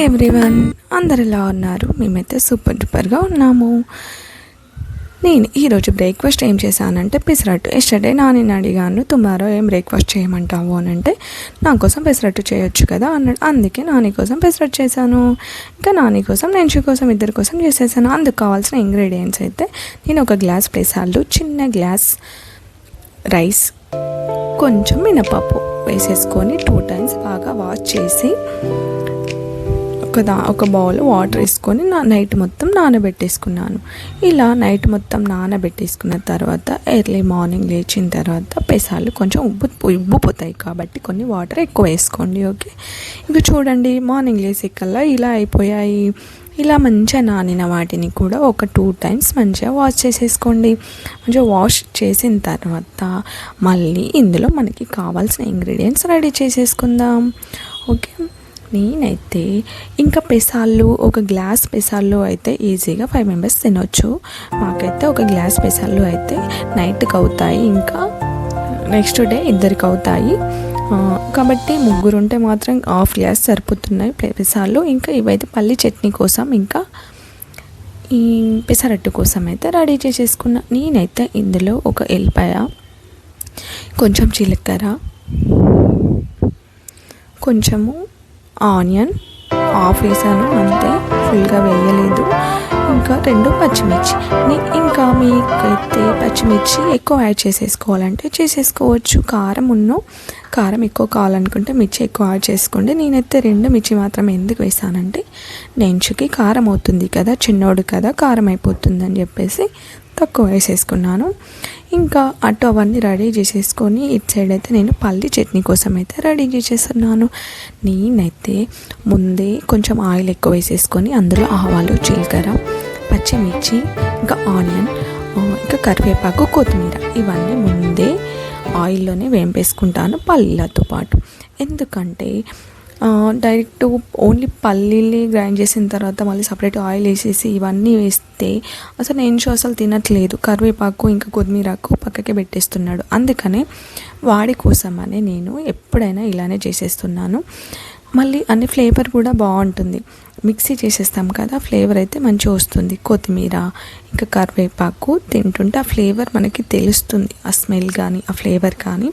Hi everyone అందరు ఎలా ఉన్నారు. మేమైతే సూపర్ డూపర్గా ఉన్నాము. నేను ఈరోజు బ్రేక్ఫాస్ట్ ఏం చేశానంటే పెసరట్టు. ఎస్టర్డే నాని అడిగాను తుమారో ఏం బ్రేక్ఫాస్ట్ చేయమంటావు? అని అంటే నా కోసం పెసరట్టు చేయొచ్చు కదా అన్నాడు. అందుకే నాని కోసం పెసరట్టు చేశాను. ఇంకా నాని కోసం నేను కోసం ఇద్దరి కోసం చేసేసాను. అందుకు కావాల్సిన ఇంగ్రీడియంట్స్ అయితే నేను ఒక గ్లాస్ పెసాలు చిన్న గ్లాస్ రైస్ కొంచెం మినపప్పు వేసేసుకొని టూ టైమ్స్ బాగా వాష్ చేసి ఒక దా ఒక బౌల్ వాటర్ వేసుకొని నా నైట్ మొత్తం నానబెట్టేసుకున్నాను. ఇలా నైట్ మొత్తం నానబెట్టేసుకున్న తర్వాత ఎర్లీ మార్నింగ్ లేచిన తర్వాత పెసాలు కొంచెం ఉబ్బు ఉబ్బుపోతాయి కాబట్టి కొన్ని వాటర్ ఎక్కువ వేసుకోండి ఓకే ఇంక చూడండి మార్నింగ్ లేసే కల్లా ఇలా అయిపోయాయి. ఇలా మంచిగా నానిన వాటిని కూడా ఒక టూ టైమ్స్ మంచిగా వాష్ చేసేసుకోండి. మంచిగా వాష్ చేసిన తర్వాత మళ్ళీ ఇందులో మనకి కావాల్సిన ఇంగ్రీడియంట్స్ రెడీ చేసేసుకుందాం. ఓకే నేనైతే ఇంకా పెసాలు ఒక గ్లాస్ పెసాల్లో అయితే ఈజీగా ఫైవ్ మెంబర్స్ తినొచ్చు. మాకైతే ఒక గ్లాస్ పెసాలు అయితే నైట్కి అవుతాయి ఇంకా నెక్స్ట్ డే ఇద్దరికి అవుతాయి కాబట్టి ముగ్గురు ఉంటే మాత్రం హాఫ్ గ్లాస్ సరిపోతున్నాయి పెసాలు ఇంకా ఇవైతే పల్లి చట్నీ కోసం ఇంకా ఈ పెసరట్టు కోసం అయితే రెడీ చేసేసుకున్న. నేనైతే ఇందులో ఒక ఎల్లిపాయ కొంచెం జీలకర్ర కొంచెము ఆనియన్ ఆఫ్ వేసాను అంతే ఫుల్గా వేయలేదు. ఇంకా రెండు పచ్చిమిర్చి. ఇంకా మీకైతే పచ్చిమిర్చి ఎక్కువ యాడ్ చేసేసుకోవాలంటే చేసేసుకోవచ్చు. కారం ఉన్ను కారం ఎక్కువ కావాలనుకుంటే మిర్చి ఎక్కువ యాడ్ చేసుకోండి. నేనైతే రెండు మిర్చి మాత్రం ఎందుకు వేసానంటే నెంచుకి కారం అవుతుంది కదా చిన్నోడు కదా కారం అయిపోతుందని చెప్పేసి తక్కువ వేసేసుకున్నాను. ఇంకా అటు అవన్నీ రెడీ చేసేసుకొని ఇటు సైడ్ అయితే నేను పల్లి చట్నీ కోసం అయితే రెడీ చేసేస్తున్నాను. నేనైతే ముందే కొంచెం ఆయిల్ ఎక్కువ వేసేసుకొని అందులో ఆవాలు జీలకర్ర పచ్చిమిర్చి ఇంకా ఆనియన్ ఇంకా కరివేపాకు కొత్తిమీర ఇవన్నీ ముందే ఆయిల్లోనే వేంపేసుకుంటాను పల్లీలతో పాటు. ఎందుకంటే డైరెక్ట్ ఓన్లీ పల్లీలు గ్రైండ్ చేసిన తర్వాత మళ్ళీ సపరేట్ ఆయిల్ వేసేసి ఇవన్నీ వేస్తే అసలు నేను అసలు తినట్లేదు. కరివేపాకు ఇంకా కొత్తిమీరకు పక్కకే పెట్టేస్తున్నాడు. అందుకనే వాడి కోసమనే నేను ఎప్పుడైనా ఇలానే చేసేస్తున్నాను. మళ్ళీ అన్ని ఫ్లేవర్ కూడా బాగుంటుంది. మిక్సీ చేసేస్తాం కదా ఫ్లేవర్ అయితే మంచిగా వస్తుంది. కొత్తిమీర ఇంకా కరివేపాకు తింటుంటే ఆ ఫ్లేవర్ మనకి తెలుస్తుంది. ఆ స్మెల్ కానీ ఆ ఫ్లేవర్ కానీ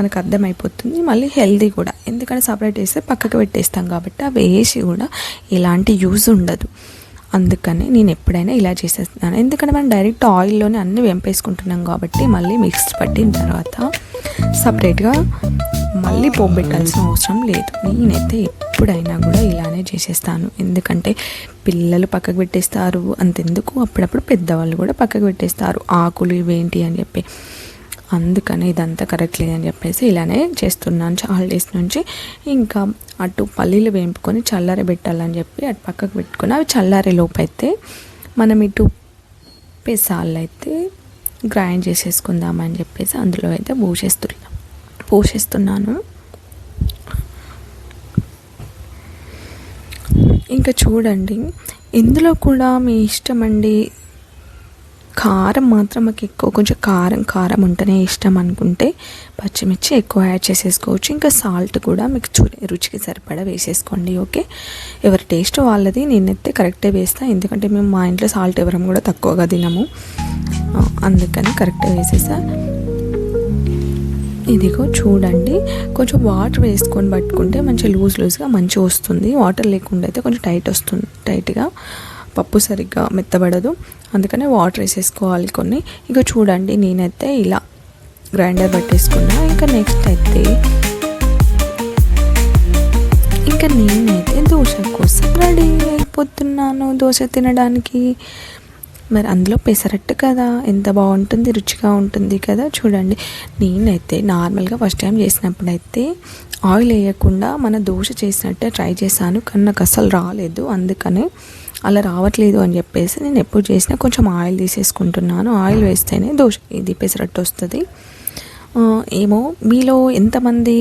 మనకు అర్థమైపోతుంది. మళ్ళీ హెల్దీ కూడా. ఎందుకంటే సపరేట్ చేస్తే పక్కకు పెట్టేస్తాం కాబట్టి అవి వేసి కూడా ఎలాంటి యూజ్ ఉండదు. అందుకని నేను ఎప్పుడైనా ఇలా చేసేస్తున్నాను. ఎందుకంటే మనం డైరెక్ట్ ఆయిల్లోనే అన్నీ వెంపేసుకుంటున్నాం కాబట్టి మళ్ళీ మిక్స్ పట్టిన తర్వాత సపరేట్గా మళ్ళీ పోబెట్టాల్సిన అవసరం లేదు. నేనైతే ఎప్పుడైనా కూడా ఇలానే చేసేస్తాను. ఎందుకంటే పిల్లలు పక్కకు పెట్టేస్తారు. అంతెందుకు? అప్పుడప్పుడు పెద్దవాళ్ళు కూడా పక్కకు పెట్టేస్తారు. ఆకులు ఇవేంటి అని చెప్పి. అందుకని ఇదంతా కరెక్ట్ లేదని చెప్పేసి ఇలానే చేస్తున్నాను చాలా డేస్ నుంచి. ఇంకా అటు పల్లీలు వేయింపుకొని చల్లారి పెట్టాలని చెప్పి అటు పక్కకు పెట్టుకుని అవి చల్లారే లోపు అయితే మనం ఇటు పెసాలు అయితే గ్రైండ్ చేసేసుకుందామని చెప్పేసి అందులో అయితే పోసేస్తున్నా పోసేస్తున్నాను. ఇంకా చూడండి ఇందులో కూడా మీ ఇష్టం అండి కారం మాత్రం మాకు ఎక్కువ కొంచెం కారం కారం ఉంటేనే ఇష్టం అనుకుంటే పచ్చిమిర్చి ఎక్కువ యాడ్ చేసేసుకోవచ్చు. ఇంకా సాల్ట్ కూడా మీకు చూ రుచికి సరిపడా వేసేసుకోండి ఓకే? ఎవరి టేస్ట్ వాళ్ళది నేనైతే కరెక్టే వేస్తాను ఎందుకంటే మేము మా ఇంట్లో సాల్ట్ ఎవరం కూడా తక్కువగా తినము. అందుకని కరెక్ట్గా వేసేసా. ఇదిగో చూడండి కొంచెం వాటర్ వేసుకొని పట్టుకుంటే మంచి లూజ్ లూజ్గా మంచిగా వస్తుంది. వాటర్ లేకుండా అయితే కొంచెం టైట్ వస్తుంది టైట్గా పప్పు సరిగ్గా మెత్తబడదు. అందుకనే వాటర్ వేసేసుకోవాలి కొన్ని. ఇక చూడండి నేనైతే ఇలా గ్రైండర్ పట్టేసుకున్నా. ఇంకా నెక్స్ట్ అయితే ఇంకా నేనైతే దోశ కోసం రెడీ అయిపోతున్నాను. దోశ తినడానికి మరి అందులో పెసరట్టు కదా ఎంత బాగుంటుంది రుచిగా ఉంటుంది కదా చూడండి. నేనైతే నార్మల్గా ఫస్ట్ టైం చేసినప్పుడైతే ఆయిల్ వేయకుండా మన దోశ చేసినట్టే ట్రై చేశాను కానీ నాకు అసలు రాలేదు. అందుకని అలా రావట్లేదు అని చెప్పేసి నేను ఎప్పుడు చేసినా కొంచెం ఆయిల్ తీసేసుకుంటున్నాను. ఆయిల్ వేస్తేనే దోశ ఇది పెసరట్టు వస్తుంది. ఏమో మీలో ఎంతమంది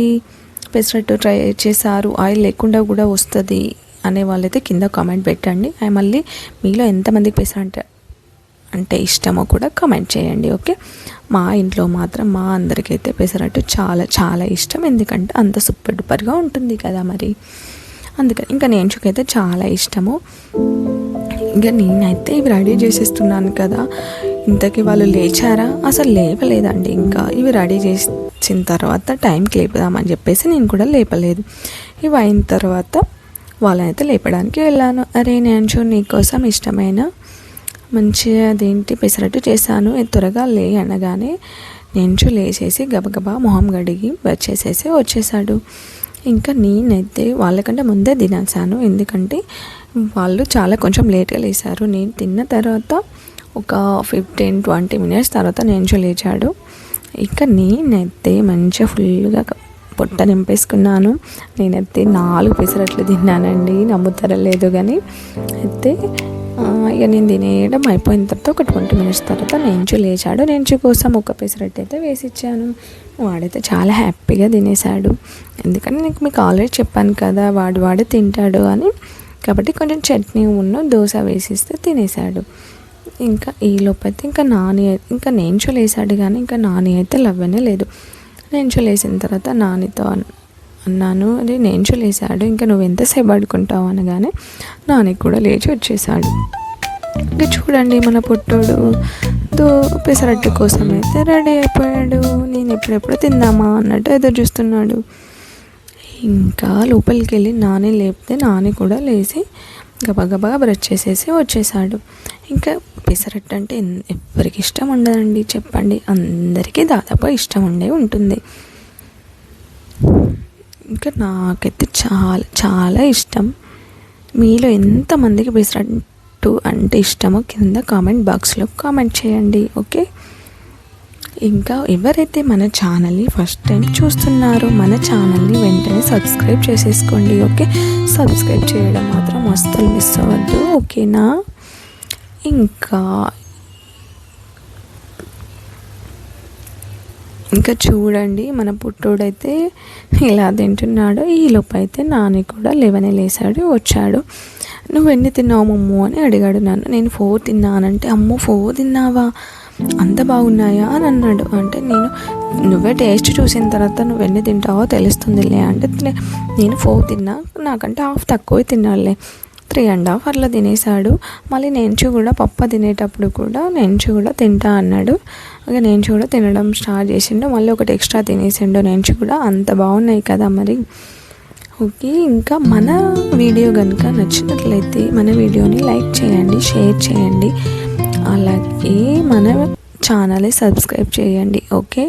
పెసరట్టు ట్రై చేశారు ఆయిల్ లేకుండా కూడా వస్తుంది అనే వాళ్ళైతే కింద కామెంట్ పెట్టండి. మళ్ళీ మీలో ఎంతమందికి పెసరట్టు అంటే ఇష్టమో కూడా కమెంట్ చేయండి ఓకే మా ఇంట్లో మాత్రం మా అందరికైతే పెసరట్టు చాలా చాలా ఇష్టం. ఎందుకంటే అంత సూపర్ డూపర్గా ఉంటుంది కదా మరి. అందుకని ఇంకా నేంచుకైతే చాలా ఇష్టము. ఇంకా నేనైతే ఇవి రెడీ చేసేస్తున్నాను కదా. ఇంతకీ వాళ్ళు లేచారా? అసలు లేపలేదండి ఇంకా. ఇవి రెడీ చేసిన తర్వాత టైంకి లేపుదామని చెప్పేసి నేను కూడా లేపలేదు. ఇవి అయిన తర్వాత వాళ్ళనైతే లేపడానికి వెళ్ళాను. అరే నేను నీకోసం ఇష్టమైన మంచిగా అదేంటి పెసరట్టు చేశాను. త్వరగా లే అనగానే నెంచు లేచేసి గబగబా మొహం గడిగి వచ్చేసేసి వచ్చేసాడు ఇంకా నేనైతే వాళ్ళకంటే ముందే తినేసాను ఎందుకంటే వాళ్ళు చాలా కొంచెం లేట్గా లేచారు. నేను తిన్న తర్వాత ఒక ఫిఫ్టీన్ ట్వంటీ మినిట్స్ తర్వాత నేను లేచాడు. ఇంకా నేనైతే మంచిగా ఫుల్గా పొట్ట నింపేసుకున్నాను. నేనైతే నాలుగు పెసరట్లు తిన్నానండి. నమ్ముతారా లేదు కానీ అయితే ఇక నేను తినేయడం అయిపోయిన తర్వాత ఒక ట్వంటీ మినిట్స్ తర్వాత నెంచు లేచాడు. నెంచు కోసం ఒక పెసరట్టు అయితే వేసి ఇచ్చాను వాడైతే చాలా హ్యాపీగా తినేశాడు ఎందుకంటే నీకు మీకు ఆల్రెడీ చెప్పాను కదా వాడు వాడు తింటాడు అని. కాబట్టి కొంచెం చట్నీ ఉన్న దోశ వేసిస్తే తినేశాడు ఇంకా ఈ లోపైతే ఇంకా నాని ఇంకా నేను లేసాడు కానీ ఇంకా నాని అయితే లవ్వనే లేదు. నేను లేసిన తర్వాత నానితో అన్నాను. అది నేను లేసాడు ఇంకా నువ్వు ఎంతసేపు పడుకుంటావు అనగానే నానికి కూడా లేచి వచ్చేసాడు. ఇంకా చూడండి మన పుట్టోడు. దో పెసరట్టు కోసం అయితే రెడీ అయిపోయాడు. నేను ఎప్పుడెప్పుడు తిందామా అన్నట్టు ఎదురు చూస్తున్నాడు. ఇంకా లోపలికి వెళ్ళి నాని లేపితే నాని కూడా లేచి గబగబా బ్రష్ చేసేసి వచ్చేసాడు. ఇంకా పెసరట్టు అంటే ఎవరికి ఇష్టం ఉండదండి. చెప్పండి. అందరికీ దాదాపు ఇష్టం ఉండే ఉంటుంది. ఇంకా నాకైతే చాలా చాలా ఇష్టం. మీలో ఎంతమందికి పెసరట్టు అంటే ఇష్టమో కింద కామెంట్ బాక్స్లో కామెంట్ చేయండి ఓకే? ఇంకా ఎవరైతే మన ఛానల్ని ఫస్ట్ టైం చూస్తున్నారో మన ఛానల్ని వెంటనే సబ్స్క్రైబ్ చేసేసుకోండి ఓకే? సబ్స్క్రైబ్ చేయడం మాత్రం అస్సలు మిస్ అవ్వద్దు ఓకేనా? ఇంకా ఇంకా చూడండి మన పుట్టోడైతే ఇలా తింటున్నాడు. ఈ అయితే నాని కూడా లెవెన్ లేసాడు వచ్చాడు. నువ్వు ఎన్ని తిన్నావు మమ్ము? అని అడిగాడు నన్ను. నేను ఫోర్ తిన్నానంటే అమ్మో ఫోర్ తిన్నావా? అంత బాగున్నాయా? అని అన్నాడు. అంటే నేను నువ్వే టేస్ట్ చూసిన తర్వాత నువ్వు ఎన్ని తింటావో తెలుస్తుందిలే. అంటే నేను ఫోర్ తిన్నా నాకంటే హాఫ్ తక్కువ తిన్నాలే త్రీ అండ్ హాఫ్ అట్లా తినేసాడు మళ్ళీ నెంచు కూడా పప్ప తినేటప్పుడు కూడా నెంచు కూడా తింటా అన్నాడు. ఇక నెంచు కూడా తినడం స్టార్ట్ చేసిండు. మళ్ళీ ఒకటి ఎక్స్ట్రా తినేసిండు. నెంచు కూడా అంత బాగున్నాయి కదా మరి. ఓకే ఇంకా మన వీడియో కనుక నచ్చినట్లయితే మన వీడియోని లైక్ చేయండి షేర్ చేయండి. అలాగే మన ఛానల్ని సబ్స్క్రైబ్ చేయండి. ఓకే?